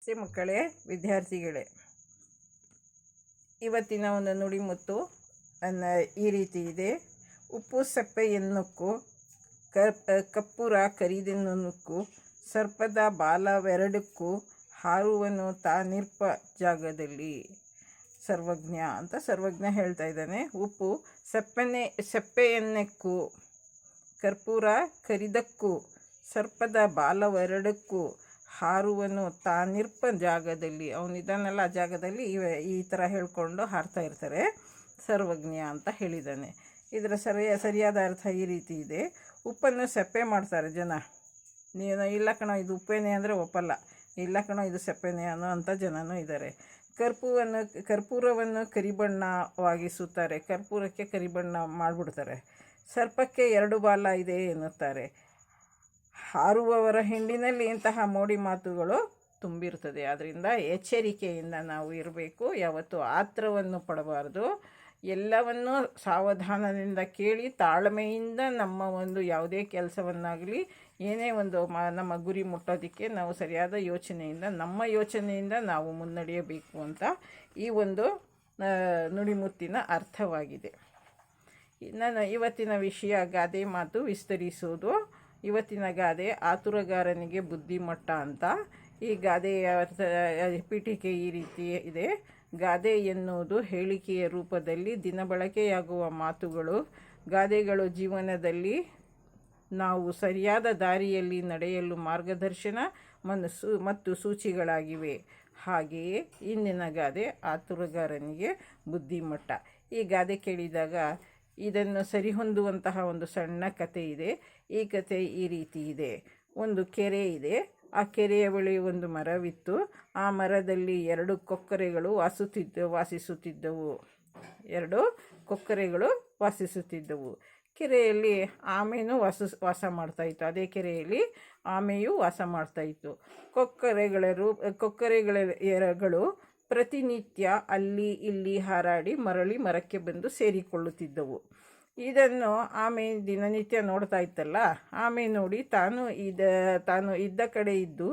ನಮಸ್ತೆ ಮಕ್ಕಳೇ, ವಿದ್ಯಾರ್ಥಿಗಳೇ, ಇವತ್ತಿನ ಒಂದು ನುಡಿಮುತ್ತು ನನ್ನ ಈ ರೀತಿ ಇದೆ. ಉಪ್ಪು, ಸಪ್ಪೆ ಎನ್ನುಕ್ಕು ಕಪ್ಪುರ ಕರಿದೆನ್ನುಕ್ಕು ಸರ್ಪದ ಬಾಲವೆರಡಕ್ಕೂ ಹಾರುವನು ತಾನಿರ್ಪ ಜಾಗದಲ್ಲಿ. ಸರ್ವಜ್ಞ ಅಂತ ಸರ್ವಜ್ಞ ಹೇಳ್ತಾ ಇದ್ದಾನೆ. ಉಪ್ಪು ಸಪ್ಪನೆ ಸಪ್ಪೆಯನ್ನೆಕ್ಕು ಕರ್ಪೂರ ಕರಿದಕ್ಕೂ, ಸರ್ಪದ ಬಾಲವೆರಡಕ್ಕೂ ಹಾರುವನು ತಾನಿರ್ಪ ಜಾಗದಲ್ಲಿ ಅವನಿದ್ದಾನಲ್ಲ ಆ ಜಾಗದಲ್ಲಿ ಇವೆ ಈ ಥರ ಹೇಳ್ಕೊಂಡು ಹಾರ್ತಾ ಇರ್ತಾರೆ. ಸರ್ವಜ್ಞ ಅಂತ ಹೇಳಿದ್ದಾನೆ ಇದರ ಸರಿಯ, ಸರಿಯಾದ ಅರ್ಥ ಈ ರೀತಿ ಇದೆ. ಉಪ್ಪನ್ನು ಸಪ್ಪೆ ಮಾಡ್ತಾರೆ ಜನ. ನೀನು, ಇಲ್ಲ ಕಣೋ, ಇದು ಉಪ್ಪೇನೆ ಅಂದರೆ ಒಪ್ಪಲ್ಲ. ಇಲ್ಲ ಕಣೋ, ಇದು ಸಪ್ಪೆನೆ ಅನ್ನೋ ಅಂಥ ಜನನೂ ಇದ್ದಾರೆ ಕರ್ಪೂರವನ್ನು ಕರ್ಪೂರವನ್ನು ಕರಿಬಣ್ಣವಾಗಿಸುತ್ತಾರೆ ಕರ್ಪೂರಕ್ಕೆ ಕರಿಬಣ್ಣ ಮಾಡಿಬಿಡ್ತಾರೆ. ಸರ್ಪಕ್ಕೆ ಎರಡು ಬಾಲ ಇದೆ ಎನ್ನುತ್ತಾರೆ. ಹಾರುವವರ ಹಿಂಡಿನಲ್ಲಿ ಇಂತಹ ಮೋಡಿ ಮಾತುಗಳು ತುಂಬಿರುತ್ತದೆ. ಆದ್ದರಿಂದ ಎಚ್ಚರಿಕೆಯಿಂದ ನಾವು ಇರಬೇಕು. ಯಾವತ್ತೂ ಆತ್ರವನ್ನು ಪಡಬಾರ್ದು. ಎಲ್ಲವನ್ನೂ ಸಾವಧಾನದಿಂದ ಕೇಳಿ ತಾಳ್ಮೆಯಿಂದ ನಮ್ಮ ಒಂದು ಯಾವುದೇ ಕೆಲಸವನ್ನಾಗಲಿ, ಏನೇ ಒಂದು ಮ, ನಮ್ಮ ಗುರಿ ಮುಟ್ಟೋದಕ್ಕೆ ನಾವು ಸರಿಯಾದ ಯೋಚನೆಯಿಂದ, ನಮ್ಮ ಯೋಚನೆಯಿಂದ ನಾವು ಮುನ್ನಡೆಯಬೇಕು ಅಂತ ಈ ಒಂದು ನುಡಿಮುತ್ತಿನ ಅರ್ಥವಾಗಿದೆ. ನನ್ನ ಇವತ್ತಿನ ವಿಷಯ, ಗಾದೆ ಮಾತು ವಿಸ್ತರಿಸುವುದು. ಇವತ್ತಿನ ಗಾದೆ ಆತುರಗಾರನಿಗೆ ಬುದ್ಧಿಮಟ್ಟ ಅಂತ. ಈ ಗಾದೆಯ ಪೀಠಿಕೆ ಈ ರೀತಿ ಇದೆ. ಗಾದೆ ಎನ್ನುವುದು ಹೇಳಿಕೆಯ ರೂಪದಲ್ಲಿ ದಿನ ಬಳಕೆಯಾಗುವ ಮಾತುಗಳು. ಗಾದೆಗಳು ಜೀವನದಲ್ಲಿ ನಾವು ಸರಿಯಾದ ದಾರಿಯಲ್ಲಿ ನಡೆಯಲು ಮಾರ್ಗದರ್ಶನ ಮನಸ್ಸು ಮತ್ತು ಸೂಚಿಗಳಾಗಿವೆ. ಹಾಗೆಯೇ ಇಂದಿನ ಗಾದೆ ಆತುರಗಾರನಿಗೆ ಬುದ್ಧಿಮಟ್ಟ. ಈ ಗಾದೆ ಕೇಳಿದಾಗ ಇದನ್ನು ಸರಿಹೊಂದುವಂತಹ ಒಂದು ಸಣ್ಣ ಕತೆ ಇದೆ. ಈ ಕತೆ ಈ ರೀತಿ ಇದೆ. ಒಂದು ಕೆರೆ ಇದೆ. ಆ ಕೆರೆಯ ಬಳಿ ಒಂದು ಮರವಿತ್ತು. ಆ ಮರದಲ್ಲಿ ಎರಡು ಕೊಕ್ಕರೆಗಳು ವಾಸುತ್ತಿದ್ದ, ವಾಸಿಸುತ್ತಿದ್ದವು. ಎರಡು ಕೊಕ್ಕರೆಗಳು ವಾಸಿಸುತ್ತಿದ್ದವು. ಕೆರೆಯಲ್ಲಿ ಆಮೆಯೂ ವಾಸ ವಾಸ ಮಾಡ್ತಾಯಿತ್ತು ಅದೇ ಕೆರೆಯಲ್ಲಿ ಆಮೆಯೂ ವಾಸ ಮಾಡ್ತಾಯಿತ್ತು ಕೊಕ್ಕರೆಗಳ ರೂ ಕೊಕ್ಕರೆಗಳ ಎರಗಳು ಪ್ರತಿನಿತ್ಯ ಅಲ್ಲಿ ಇಲ್ಲಿ ಹಾರಾಡಿ ಮರಳಿ ಮರಕ್ಕೆ ಬಂದು ಸೇರಿಕೊಳ್ಳುತ್ತಿದ್ದವು. ಇದನ್ನು ಆಮೆ ದಿನನಿತ್ಯ ನೋಡ್ತಾ ಇತ್ತಲ್ಲ? ಆಮೆ ನೋಡಿ ತಾನು ಇದ, ತಾನು ಇದ್ದ ಕಡೆ ಇದ್ದು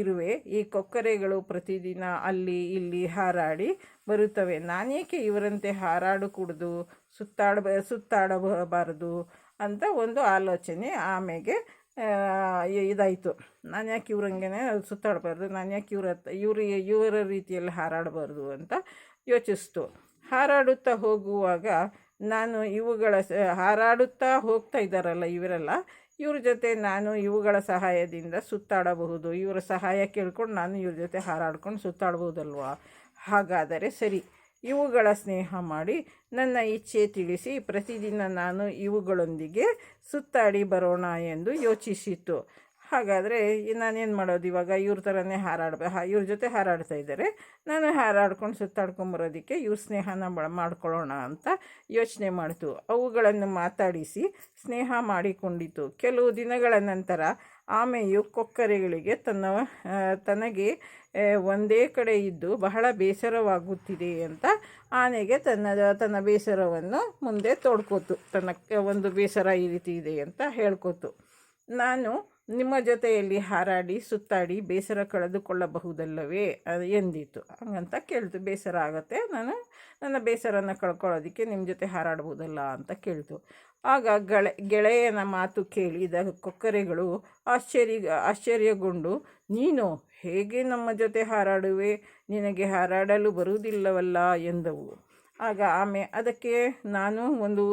ಇರುವೆ, ಈ ಕೊಕ್ಕರೆಗಳು ಪ್ರತಿದಿನ ಅಲ್ಲಿ ಇಲ್ಲಿ ಹಾರಾಡಿ ಬರುತ್ತವೆ. ನಾನೇಕೆ ಇವರಂತೆ ಹಾರಾಡು ಕುಡಿದು ಸುತ್ತಾಡ ಸುತ್ತಾಡಬಾರದು ಅಂತ ಒಂದು ಆಲೋಚನೆ ಆಮೆಗೆ ಇದಾಯಿತು. ನಾನು ಯಾಕೆ ಇವ್ರಂಗೆ ಸುತ್ತಾಡಬಾರ್ದು? ನಾನು ಯಾಕೆ ಇವ್ರ ಇವ್ರ ಇವರ ರೀತಿಯಲ್ಲಿ ಹಾರಾಡಬಾರ್ದು ಅಂತ ಯೋಚಿಸ್ತು. ಹಾರಾಡುತ್ತಾ ಹೋಗುವಾಗ ನಾನು ಇವುಗಳ ಹಾರಾಡುತ್ತಾ ಹೋಗ್ತಾ ಇದ್ದಾರಲ್ಲ ಇವರೆಲ್ಲ, ಇವ್ರ ಜೊತೆ ನಾನು ಇವುಗಳ ಸಹಾಯದಿಂದ ಸುತ್ತಾಡಬಹುದು. ಇವರ ಸಹಾಯ ಕೇಳ್ಕೊಂಡು ನಾನು ಇವ್ರ ಜೊತೆ ಹಾರಾಡ್ಕೊಂಡು ಸುತ್ತಾಡ್ಬೋದಲ್ವ? ಹಾಗಾದರೆ ಸರಿ. ಇವುಗಳ ಸ್ನೇಹ ಮಾಡಿ ನನ್ನ ಇಚ್ಛೆ ತಿಳಿಸಿ ಪ್ರತಿದಿನ ನಾನು ಇವುಗಳೊಂದಿಗೆ ಸುತ್ತಾಡಿ ಬರೋಣ ಎಂದು ಯೋಚಿಸಿತು. ಹಾಗಾದರೆ ನಾನೇನು ಮಾಡೋದು? ಇವಾಗ ಇವ್ರ ಥರನೇ ಹಾರಾಡ್ಬ ಇವ್ರ ಜೊತೆ ಹಾರಾಡ್ತಾ ಇದ್ದಾರೆ. ನಾನು ಹಾರಾಡ್ಕೊಂಡು ಸುತ್ತಾಡ್ಕೊಂಬರೋದಕ್ಕೆ ಇವ್ರ ಸ್ನೇಹನ ಮಾಡ್ಕೊಳ್ಳೋಣ ಅಂತ ಯೋಚನೆ ಮಾಡ್ತು. ಅವುಗಳನ್ನು ಮಾತಾಡಿಸಿ ಸ್ನೇಹ ಮಾಡಿಕೊಂಡಿತು. ಕೆಲವು ದಿನಗಳ ನಂತರ ಆಮೆಯು ಕೊಕ್ಕರೆಗಳಿಗೆ ತನ್ನ ತನಗೆ ಒಂದೇ ಕಡೆ ಇದ್ದು ಬಹಳ ಬೇಸರವಾಗುತ್ತಿದೆ ಅಂತ ಆನೆಗೆ ತನ್ನ ತನ್ನ ಬೇಸರವನ್ನು ಮುಂದೆ ತೋಡ್ಕೋತು. ತನ್ನ, ಒಂದು ಬೇಸರ ಈ ರೀತಿ ಇದೆ ಅಂತ ಹೇಳ್ಕೊತು. ನಾನು ನಿಮ್ಮ ಜೊತೆಯಲ್ಲಿ ಹಾರಾಡಿ, ಸುತ್ತಾಡಿ, ಬೇಸರ ಕಳೆದುಕೊಳ್ಳಬಹುದಲ್ಲವೇ? ಎಂದಿತು ಹಂಗಂತ ಕೇಳ್ತು. ಬೇಸರ ಆಗುತ್ತೆ. ನಾನು ನನ್ನ ಬೇಸರನ ಕಳ್ಕೊಳ್ಳೋದಕ್ಕೆ ನಿಮ್ಮ ಜೊತೆ ಹಾರಾಡ್ಬೋದಲ್ಲ ಅಂತ ಕೇಳ್ತು. ಆಗ ಗಳೆ, ಗೆಳೆಯನ ಮಾತು ಕೇಳಿದ ಕೊಕ್ಕರೆಗಳು ಆಶ್ಚರ್ಯ, ಆಶ್ಚರ್ಯಗೊಂಡು, ನೀನು ಹೇಗೆ ನಮ್ಮ ಜೊತೆ ಹಾರಾಡುವೆ? ನಿನಗೆ ಹಾರಾಡಲು ಬರುವುದಿಲ್ಲವಲ್ಲ? ಎಂದವು. ಆಗ ಆಮೆ, ಅದಕ್ಕೆ ನಾನು ಒಂದು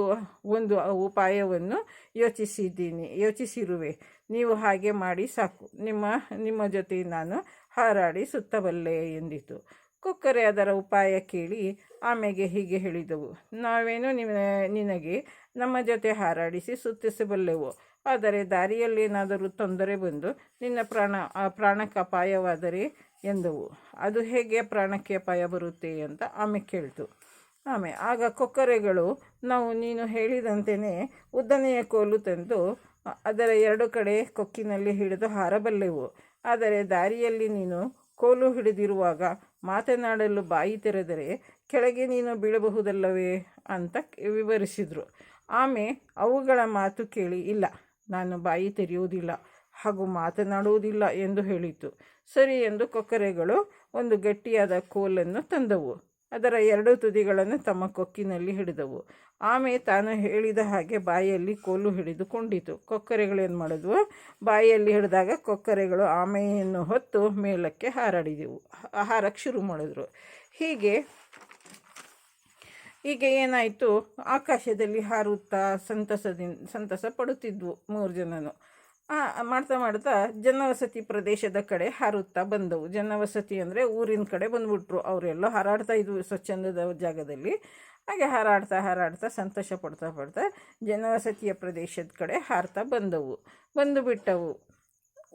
ಒಂದು ಉಪಾಯವನ್ನು ಯೋಚಿಸಿದ್ದೀನಿ. ಯೋಚಿಸಿರುವೆ. ನೀವು ಹಾಗೆ ಮಾಡಿ ಸಾಕು. ನಿಮ್ಮ ನಿಮ್ಮ ಜೊತೆ ನಾನು ಹಾರಾಡಿ ಸುತ್ತಬಲ್ಲೆ ಎಂದಿತು. ಕುಕ್ಕರೆ ಅದರ ಉಪಾಯ ಕೇಳಿ ಆಮೆಗೆ ಹೀಗೆ ಹೇಳಿದವು. ನಾವೇನು ನಿನಗೆ ನಮ್ಮ ಜೊತೆ ಹಾರಾಡಿಸಿ ಸುತ್ತಿಸಬಲ್ಲೆವು? ಆದರೆ ದಾರಿಯಲ್ಲಿ ಏನಾದರೂ ತೊಂದರೆ ಬಂದು ನಿನ್ನ ಪ್ರಾಣ ಪ್ರಾಣಕ್ಕೆ ಅಪಾಯವಾದರೆ ಎಂದವು. ಅದು ಹೇಗೆ ಪ್ರಾಣಕ್ಕೆ ಅಪಾಯ ಬರುತ್ತೆ ಅಂತ ಆಮೆ ಕೇಳ್ತು. ಆಮೆ, ಆಗ ಕೊಕ್ಕರೆಗಳು, ನಾವು ನೀನು ಹೇಳಿದಂತೆಯೇ ಉದ್ದನೆಯ ಕೋಲು ತಂದು ಅದರ ಎರಡು ಕಡೆ ಕೊಕ್ಕಿನಲ್ಲಿ ಹಿಡಿದು ಹಾರಬಲ್ಲೆವು. ಆದರೆ ದಾರಿಯಲ್ಲಿ ನೀನು ಕೋಲು ಹಿಡಿದಿರುವಾಗ ಮಾತನಾಡಲು ಬಾಯಿ ತೆರೆದರೆ ಕೆಳಗೆ ನೀನು ಬೀಳಬಹುದಲ್ಲವೇ ಅಂತ ವಿವರಿಸಿದರು. ಆಮೆ, ಅವುಗಳ ಮಾತು ಕೇಳಿ, ಇಲ್ಲ, ನಾನು ಬಾಯಿ ತೆರೆಯುವುದಿಲ್ಲ, ಹಾಗೂ ಮಾತನಾಡುವುದಿಲ್ಲ ಎಂದು ಹೇಳಿತು. ಸರಿ ಎಂದು ಕೊಕ್ಕರೆಗಳು ಒಂದು ಗಟ್ಟಿಯಾದ ಕೋಲನ್ನು ತಂದವು. ಅದರ ಎರಡು ತುದಿಗಳನ್ನು ತಮ್ಮ ಕೊಕ್ಕಿನಲ್ಲಿ ಹಿಡಿದವು. ಆಮೆ ತಾನು ಹೇಳಿದ ಹಾಗೆ ಬಾಯಲ್ಲಿ ಕೋಲು ಹಿಡಿದುಕೊಂಡಿತು. ಕೊಕ್ಕರೆಗಳೇನು ಮಾಡಿದ್ವು? ಬಾಯಲ್ಲಿ ಹಿಡಿದಾಗ ಕೊಕ್ಕರೆಗಳು ಆಮೆಯನ್ನು ಹೊತ್ತು ಮೇಲಕ್ಕೆ ಹಾರಾಡಿದೆವು. ಹಾರಕ್ಕೆ ಶುರು ಮಾಡಿದ್ರು. ಹೀಗೆ ಹೀಗೆ ಏನಾಯಿತು? ಆಕಾಶದಲ್ಲಿ ಹಾರುತ್ತಾ ಸಂತಸದಿಂದ ಸಂತಸ ಪಡುತ್ತಿದ್ವು ಮೂರು ಜನನು. ಮಾಡ್ತಾ ಮಾಡ್ತಾ ಜನವಸತಿ ಪ್ರದೇಶದ ಕಡೆ ಹಾರುತ್ತಾ ಬಂದವು. ಜನವಸತಿ ಅಂದರೆ ಊರಿನ ಕಡೆ ಬಂದುಬಿಟ್ರು. ಅವರೆಲ್ಲ ಹಾರಾಡ್ತಾ ಇದ್ವು ಸ್ವಚ್ಛಂದದ ಜಾಗದಲ್ಲಿ. ಹಾಗೆ ಹಾರಾಡ್ತಾ ಹಾರಾಡ್ತಾ ಸಂತೋಷ ಪಡ್ತಾ ಪಡ್ತಾ ಜನವಸತಿಯ ಪ್ರದೇಶದ ಕಡೆ ಹಾರ್ತಾ ಬಂದವು. ಬಂದು ಬಿಟ್ಟವು.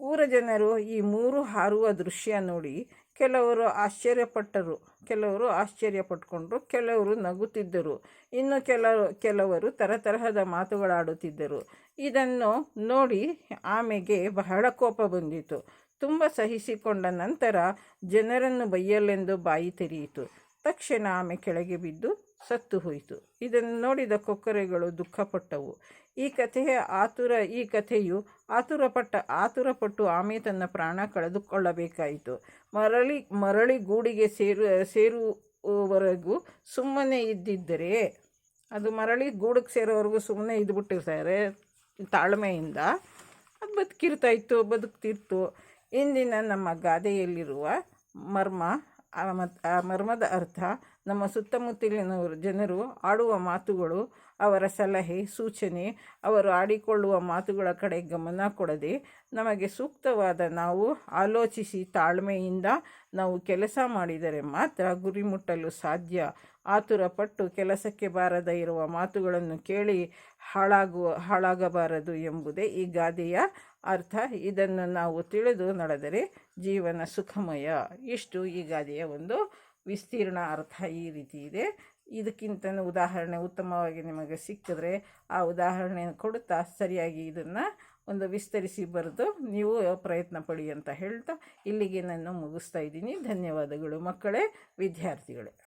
ಊರ ಜನರು ಈ ಮೂರು ಹಾರುವ ದೃಶ್ಯ ನೋಡಿ ಕೆಲವರು ಆಶ್ಚರ್ಯಪಟ್ಟರು, ಕೆಲವರು ಆಶ್ಚರ್ಯ ಪಟ್ಕೊಂಡ್ರು ಕೆಲವರು ನಗುತ್ತಿದ್ದರು. ಇನ್ನು ಕೆಲವರು ಕೆಲವರು ತರತರಹದ ಮಾತುಗಳಾಡುತ್ತಿದ್ದರು. ಇದನ್ನು ನೋಡಿ ಆಮೆಗೆ ಬಹಳ ಕೋಪ ಬಂದಿತು. ತುಂಬ ಸಹಿಸಿಕೊಂಡ ನಂತರ ಜನರನ್ನು ಬೈಯಲೆಂದು ಬಾಯಿ ತೆರೆಯಿತು. ತಕ್ಷಣ ಆಮೆ ಕೆಳಗೆ ಬಿದ್ದು ಸತ್ತು ಹೋಯಿತು. ಇದನ್ನು ನೋಡಿದ ಕೊಕ್ಕರೆಗಳು ದುಃಖಪಟ್ಟವು. ಈ ಕಥೆಯ ಆತುರ, ಈ ಕಥೆಯು ಆತುರಪಟ್ಟ, ಆತುರಪಟ್ಟು ಆಮೆ ತನ್ನ ಪ್ರಾಣ ಕಳೆದುಕೊಳ್ಳಬೇಕಾಯಿತು. ಮರಳಿ ಮರಳಿ ಗೂಡಿಗೆ ಸೇರು, ಸೇರುವವರೆಗೂ ಸುಮ್ಮನೆ ಇದ್ದಿದ್ದರೆ, ಅದು ಮರಳಿ ಗೂಡಿಗೆ ಸೇರೋವರೆಗೂ ಸುಮ್ಮನೆ ಇದ್ಬಿಟ್ಟಿರ್ತಾರೆ. ತಾಳ್ಮೆಯಿಂದ ಅದು ಬದುಕಿರ್ತಾಯಿತ್ತು ಬದುಕ್ತಿತ್ತು. ಇಂದಿನ ನಮ್ಮ ಗಾದೆಯಲ್ಲಿರುವ ಮರ್ಮ, ಆ ಮರ್ಮದ ಅರ್ಥ ನಮ್ಮ ಸುತ್ತಮುತ್ತಲಿನವರು ಜನರು ಆಡುವ ಮಾತುಗಳು, ಅವರ ಸಲಹೆ, ಸೂಚನೆ, ಅವರು ಆಡಿಕೊಳ್ಳುವ ಮಾತುಗಳ ಕಡೆ ಗಮನ ಕೊಡದೆ ನಮಗೆ ಸೂಕ್ತವಾದ ನಾವು ಆಲೋಚಿಸಿ ತಾಳ್ಮೆಯಿಂದ ನಾವು ಕೆಲಸ ಮಾಡಿದರೆ ಮಾತ್ರ ಗುರಿ ಮುಟ್ಟಲು ಸಾಧ್ಯ. ಆತುರಪಟ್ಟು ಕೆಲಸಕ್ಕೆ ಬಾರದ ಇರುವ ಮಾತುಗಳನ್ನು ಕೇಳಿ ಹಾಳಾಗುವ ಹಾಳಾಗಬಾರದು ಎಂಬುದೇ ಈ ಗಾದೆಯ ಅರ್ಥ. ಇದನ್ನು ನಾವು ತಿಳಿದು ನಡೆದರೆ ಜೀವನ ಸುಖಮಯ. ಇಷ್ಟು ಈ ಗಾದೆಯ ಒಂದು ವಿಸ್ತೀರ್ಣ ಅರ್ಥ ಈ ರೀತಿ ಇದೆ. ಇದಕ್ಕಿಂತ ಉದಾಹರಣೆ ಉತ್ತಮವಾಗಿ ನಿಮಗೆ ಸಿಕ್ಕಿದ್ರೆ ಆ ಉದಾಹರಣೆ ಕೊಡುತ್ತಾ ಸರಿಯಾಗಿ ಇದನ್ನು ಒಂದು ವಿಸ್ತರಿಸಿ ಬರೆದು ನೀವು ಪ್ರಯತ್ನ ಪಡಿ ಅಂತ ಹೇಳ್ತಾ ಇಲ್ಲಿಗೆ ನಾನು ಮುಗಿಸ್ತಾ ಇದ್ದೀನಿ. ಧನ್ಯವಾದಗಳು ಮಕ್ಕಳೇ, ವಿದ್ಯಾರ್ಥಿಗಳೇ.